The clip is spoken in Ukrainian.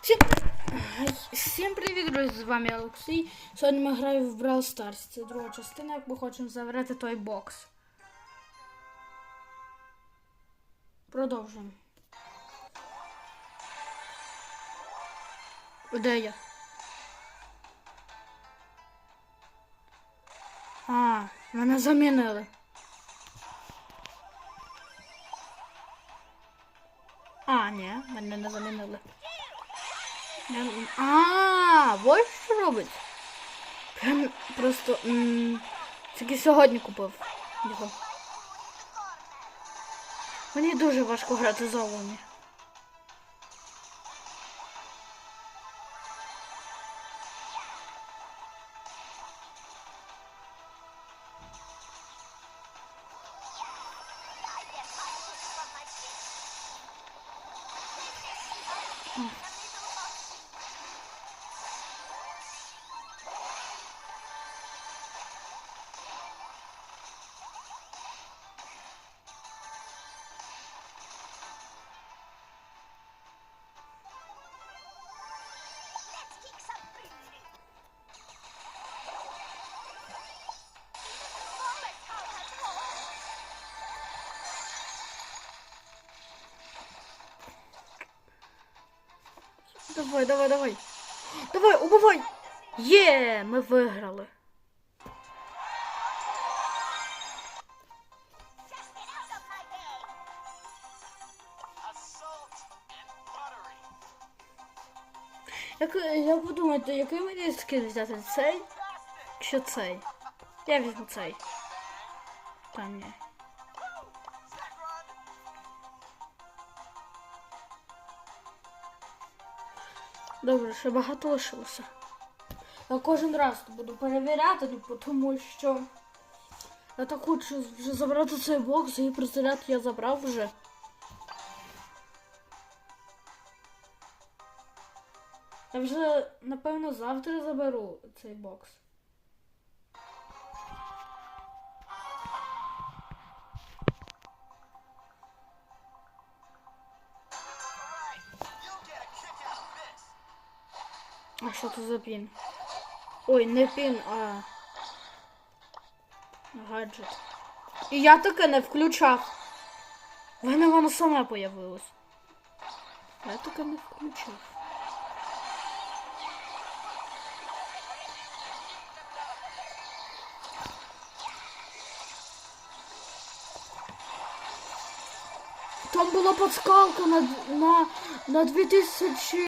Всім... Всім привіт, друзі! З вами Олексій. Сьогодні ми граємо в Brawl Stars. Це друга частина, як ми хочемо забрати той бокс. Продовжуємо. Де я? А, мене замінили. А, ні, мене не замінили. А, ось що робить. Прям просто тільки сьогодні купив його. Мені дуже важко грати за Олені. Давай, давай, давай. Давай, убивай! Є, ми виграли. Як, як ви який мені скін взяти? Цей? Чи цей? Я візьму цей. Та ні. Добре, ще багато лишилося. Я кожен раз буду перевіряти, ну, тому що я так хочу вже забрати цей бокс і пристріляти я забрав вже. Я вже, напевно, завтра заберу цей бокс. А що це за пін? Ой, не пін, а. Гаджет. І я таке не включав. В мене воно саме появилось. Я таке не включав. Там була подсказка на, на, на 2000